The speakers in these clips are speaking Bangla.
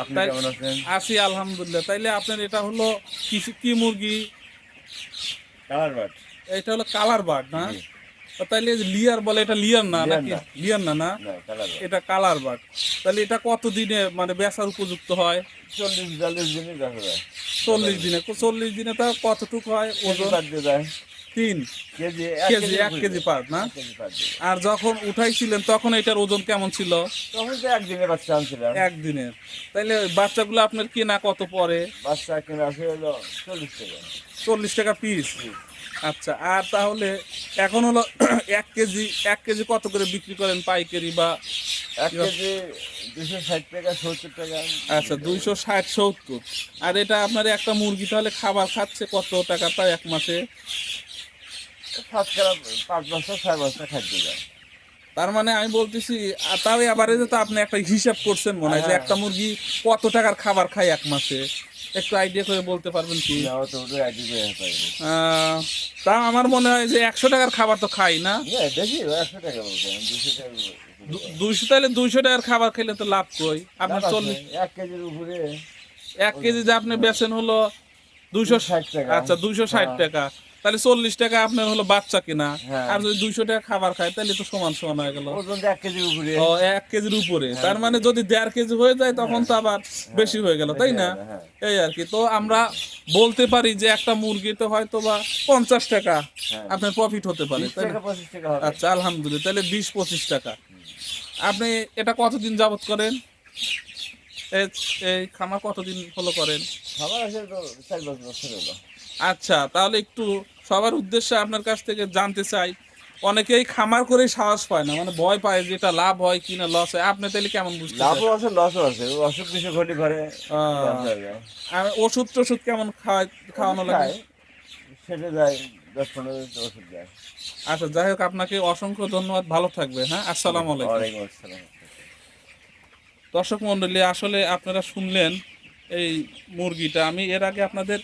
আপনি কেমন আছেন? আছি আলহামদুলিল্লাহ। তাইলে আপনার এটা হলো কি কি মুরগি? কালার এটা হলো কালার বার্ড না? তাইলে লিয়ার বলে এটা লিয়ার না নাকি? না। লিয়ার না না? এটা কালার বার্ড। তাহলে এটা কত দিনে মানে বেচার উপযুক্ত হয়? চল্লিশ দিনই চল্লিশ দিনে। চল্লিশ দিনে তা কতটুকু হয়? ওজন? যায়। তিন কেজি কেজি এক কেজি পার না? কেজি আর যখন উঠাইছিলেন তখন এটার ওজন কেমন ছিল? তখন তো একদিনে বাচ্চা আনছিলাম। একদিনের। তাইলে বাচ্চাগুলো আপনার কেনা কত পরে? বাচ্চা কিনে হলো চল্লিশ টাকা। চল্লিশ টাকা পিস? আচ্ছা আর তাহলে এখন হলো এক কেজি এক কেজি কত করে বিক্রি করেন পাইকারি বা এক কেজি দুশো ষাট টাকা সত্তর টাকা। আচ্ছা দুইশো ষাট সত্তর। আর এটা আপনার একটা মুরগি তাহলে খাবার খাচ্ছে কত টাকা তাই এক মাসে? সাত পাঁচ বস্তা ছয় বস্তা খাদ্য যায়। তার মানে আমি বলতেছি তাও এবারে তো আপনি একটা হিসাব করছেন মনে হয় যে হ্যাঁ। একটা মুরগি কত টাকার খাবার খায় এক মাসে? একটু আইডিয়া করে বলতে পারবেন কি? তো আমার মনে হয় যে একশো টাকার খাবার তো খাই না। দুইশো তাহলে দুইশো টাকার খাবার খেলে তো লাভ কই? আপনার চল্লিশ এক কেজির উপরে এক কেজি যে আপনি বেচেন হলো দুইশো ষাট টাকা। আচ্ছা দুইশো ষাট হ্যাঁ। টাকা। তাহলে চল্লিশ টাকা আপনার হলো বাচ্চা কিনা। হ্যাঁ। আর যদি দুইশো টাকা খাবার খায় তাহলে তো সমান সমান হয়ে গেল। এক কেজির উপরে। ও এক কেজির উপরে। তার মানে যদি দেড় কেজি হয়ে যায় তখন তো আবার বেশি হয়ে গেল তাই না? হ্যাঁ। এই আর কি। তো আমরা বলতে পারি যে একটা মুরগিতে হয়তো বা পঞ্চাশ টাকা হ্যাঁ। আপনার প্রফিট হতে পারে আচ্ছা আলহামদুলিল্লাহ। তাহলে বিশ পঁচিশ টাকা। আপনি এটা কতদিন যাবত করেন? এই খামার কতদিন হলো করেন? খাবার আছে তো চার পাঁচ বছর হলো আচ্ছা তাহলে একটু সবার উদ্দেশ্যে আপনার কাছ থেকে জানতে চাই অনেকেই খামার করে সাহস পায় না মানে ভয় পায় যে এটা লাভ হয় কি না লস হয়। আপনি তাহলে কেমন বুঝতে লাভও আছে লসও আছে। অসুখ বিসুখ হলে ঘরে আহ, লস হয়ে। যায়। আর ওষুধ টষুধ কেমন খাওয়ায় খাওয়ানো লাগে? সেটা যায় দশ পনেরো ওষুধ যায়। আচ্ছা যাই হোক আপনাকে অসংখ্য ধন্যবাদ ভালো থাকবে হ্যাঁ? আসসালামু আলাইকুম। দর্শক মণ্ডলী আসলে আপনারা শুনলেন এই মুরগিটা, আমি এর আগে আপনাদের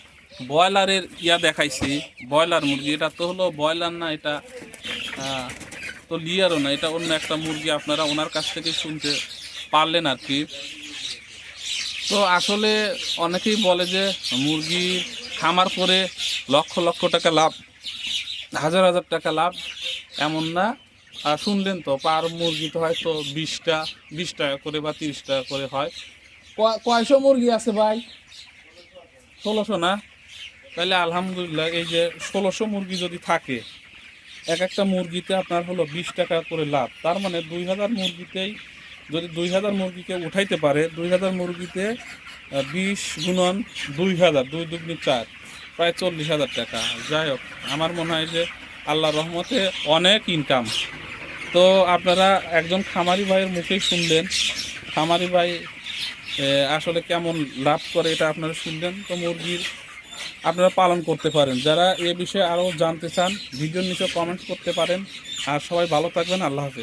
ব্রয়লারের ইয়া দেখাইছি, ব্রয়লার মুরগি। এটা তো হলো ব্রয়লার না, এটা তো লিয়ারও না, এটা অন্য একটা মুরগি আপনারা ওনার কাছ থেকে শুনতে পারলেন আর কি। তো আসলে অনেকেই বলে যে মুরগি খামার করে লক্ষ লক্ষ টাকা লাভ, হাজার হাজার টাকা লাভ এমন না। আর শুনলেন তো, পার মুরগি তো হয়তো বিশটা, বিশ টাকা করে বা তিরিশ টাকা করে হয়। কয়শো মুরগি আছে ভাই? ষোলোশো না? তাহলে আলহামদুলিল্লাহ, এই যে ষোলোশো মুরগি যদি থাকে, এক একটা মুরগিতে আপনার হলো বিশ টাকা করে লাভ। তার মানে দুই হাজার মুরগিতেই, যদি দুই হাজার মুরগিকে উঠাইতে পারে, দুই হাজার মুরগিতে বিশ গুণন দুই হাজার, দুই দুগ্নি চার, প্রায় চল্লিশ হাজার টাকা। যাই হোক, আমার মনে হয় যে আল্লাহ রহমতে অনেক ইনকাম তো আপনারা একজন খামারি ভাইয়ের মুখেই শুনলেন খামারি ভাই আসলে কেমন লাভ করে এটা আপনারা শুনলেন? তো মুরগির আপনারা পালন করতে পারেন। যারা এ বিষয়ে আরও জানতে চান, ভিডিওর নিচে কমেন্টস করতে পারেন। আর সবাই ভালো থাকবেন। আল্লাহ হাফেজ।